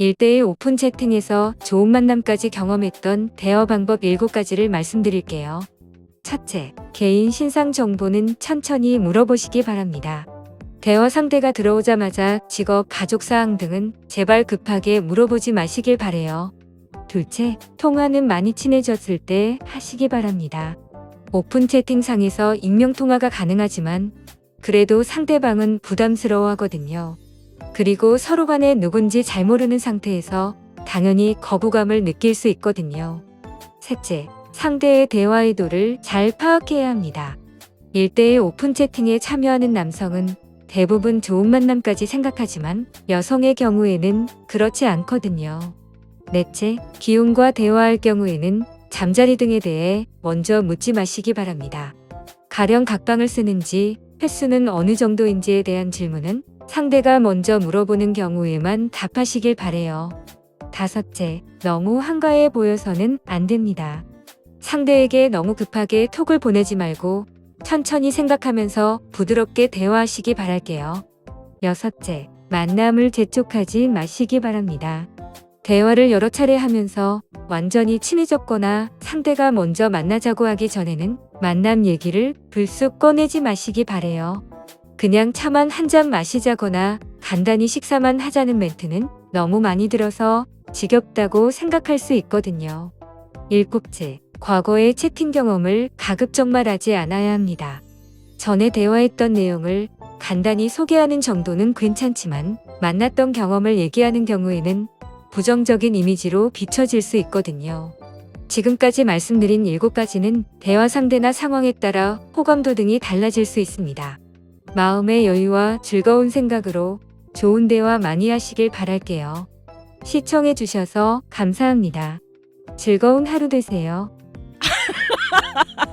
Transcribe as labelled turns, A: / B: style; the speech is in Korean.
A: 1대1 오픈 채팅에서 좋은 만남까지 경험했던 대화 방법 7가지를 말씀드릴게요. 첫째, 개인 신상 정보는 천천히 물어보시기 바랍니다. 대화 상대가 들어오자마자 직업, 가족 사항 등은 제발 급하게 물어보지 마시길 바래요. 둘째, 통화는 많이 친해졌을 때 하시기 바랍니다. 오픈 채팅상에서 익명 통화가 가능하지만 그래도 상대방은 부담스러워 하거든요. 그리고 서로 간에 누군지 잘 모르는 상태에서 당연히 거부감을 느낄 수 있거든요. 셋째, 상대의 대화 의도를 잘 파악해야 합니다. 1대1 오픈 채팅에 참여하는 남성은 대부분 좋은 만남까지 생각하지만 여성의 경우에는 그렇지 않거든요. 넷째, 기운과 대화할 경우에는 잠자리 등에 대해 먼저 묻지 마시기 바랍니다. 가령 각방을 쓰는지 횟수는 어느 정도인지에 대한 질문은 상대가 먼저 물어보는 경우에만 답하시길 바래요. 다섯째, 너무 한가해 보여서는 안 됩니다. 상대에게 너무 급하게 톡을 보내지 말고 천천히 생각하면서 부드럽게 대화하시기 바랄게요. 여섯째, 만남을 재촉하지 마시기 바랍니다. 대화를 여러 차례 하면서 완전히 친해졌거나 상대가 먼저 만나자고 하기 전에는 만남 얘기를 불쑥 꺼내지 마시기 바래요. 그냥 차만 한 잔 마시자거나 간단히 식사만 하자는 멘트는 너무 많이 들어서 지겹다고 생각할 수 있거든요. 일곱째, 과거의 채팅 경험을 가급적말하지 않아야 합니다. 전에 대화했던 내용을 간단히 소개하는 정도는 괜찮지만 만났던 경험을 얘기하는 경우에는 부정적인 이미지로 비춰질 수 있거든요. 지금까지 말씀드린 7가지는 대화 상대나 상황에 따라 호감도 등이 달라질 수 있습니다. 마음의 여유와 즐거운 생각으로 좋은 대화 많이 하시길 바랄게요. 시청해 주셔서 감사합니다. 즐거운 하루 되세요.